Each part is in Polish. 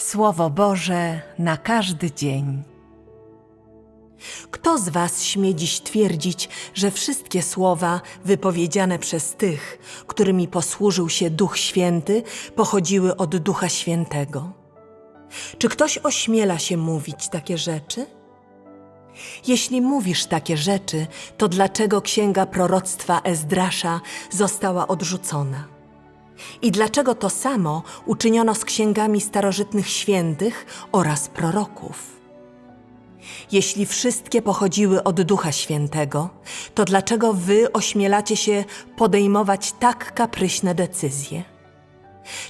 Słowo Boże na każdy dzień. Kto z Was śmie dziś twierdzić, że wszystkie słowa wypowiedziane przez tych, którymi posłużył się Duch Święty, pochodziły od Ducha Świętego? Czy ktoś ośmiela się mówić takie rzeczy? Jeśli mówisz takie rzeczy, to dlaczego księga proroctwa Ezdrasza została odrzucona? I dlaczego to samo uczyniono z księgami starożytnych świętych oraz proroków? Jeśli wszystkie pochodziły od Ducha Świętego, to dlaczego wy ośmielacie się podejmować tak kapryśne decyzje?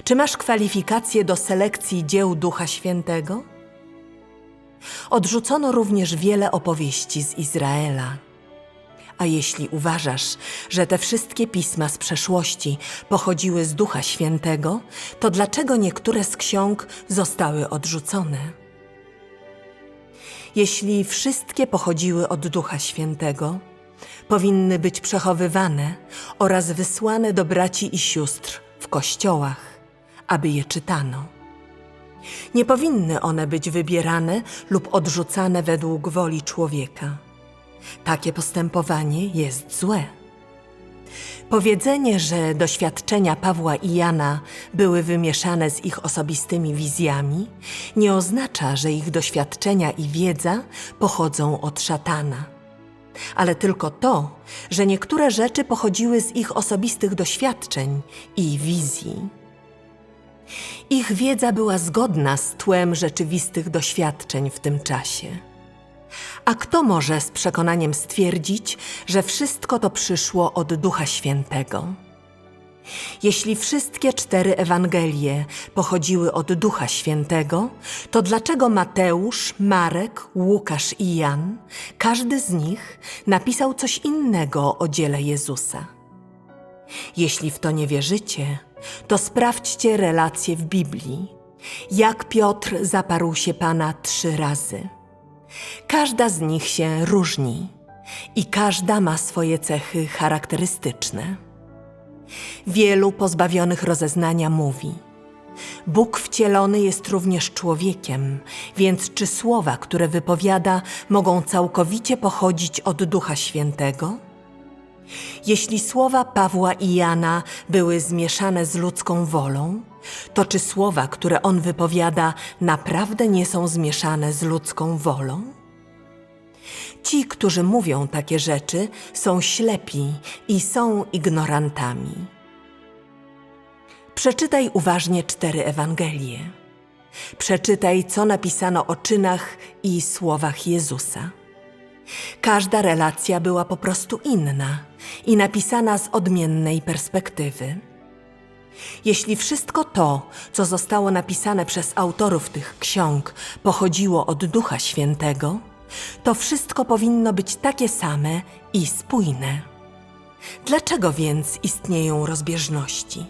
Czy masz kwalifikacje do selekcji dzieł Ducha Świętego? Odrzucono również wiele opowieści z Izraela. A jeśli uważasz, że te wszystkie pisma z przeszłości pochodziły z Ducha Świętego, to dlaczego niektóre z ksiąg zostały odrzucone? Jeśli wszystkie pochodziły od Ducha Świętego, powinny być przechowywane oraz wysłane do braci i sióstr w kościołach, aby je czytano. Nie powinny one być wybierane lub odrzucane według woli człowieka. Takie postępowanie jest złe. Powiedzenie, że doświadczenia Pawła i Jana były wymieszane z ich osobistymi wizjami, nie oznacza, że ich doświadczenia i wiedza pochodzą od szatana. Ale tylko to, że niektóre rzeczy pochodziły z ich osobistych doświadczeń i wizji. Ich wiedza była zgodna z tłem rzeczywistych doświadczeń w tym czasie. A kto może z przekonaniem stwierdzić, że wszystko to przyszło od Ducha Świętego? Jeśli wszystkie cztery Ewangelie pochodziły od Ducha Świętego, to dlaczego Mateusz, Marek, Łukasz i Jan, każdy z nich napisał coś innego o dziele Jezusa? Jeśli w to nie wierzycie, to sprawdźcie relacje w Biblii. Jak Piotr zaparł się Pana trzy razy. Każda z nich się różni i każda ma swoje cechy charakterystyczne. Wielu pozbawionych rozeznania mówi: Bóg wcielony jest również człowiekiem, więc czy słowa, które wypowiada, mogą całkowicie pochodzić od Ducha Świętego? Jeśli słowa Pawła i Jana były zmieszane z ludzką wolą, to czy słowa, które on wypowiada, naprawdę nie są zmieszane z ludzką wolą? Ci, którzy mówią takie rzeczy, są ślepi i są ignorantami. Przeczytaj uważnie cztery Ewangelie. Przeczytaj, co napisano o czynach i słowach Jezusa. Każda relacja była po prostu inna i napisana z odmiennej perspektywy. Jeśli wszystko to, co zostało napisane przez autorów tych ksiąg, pochodziło od Ducha Świętego, to wszystko powinno być takie same i spójne. Dlaczego więc istnieją rozbieżności?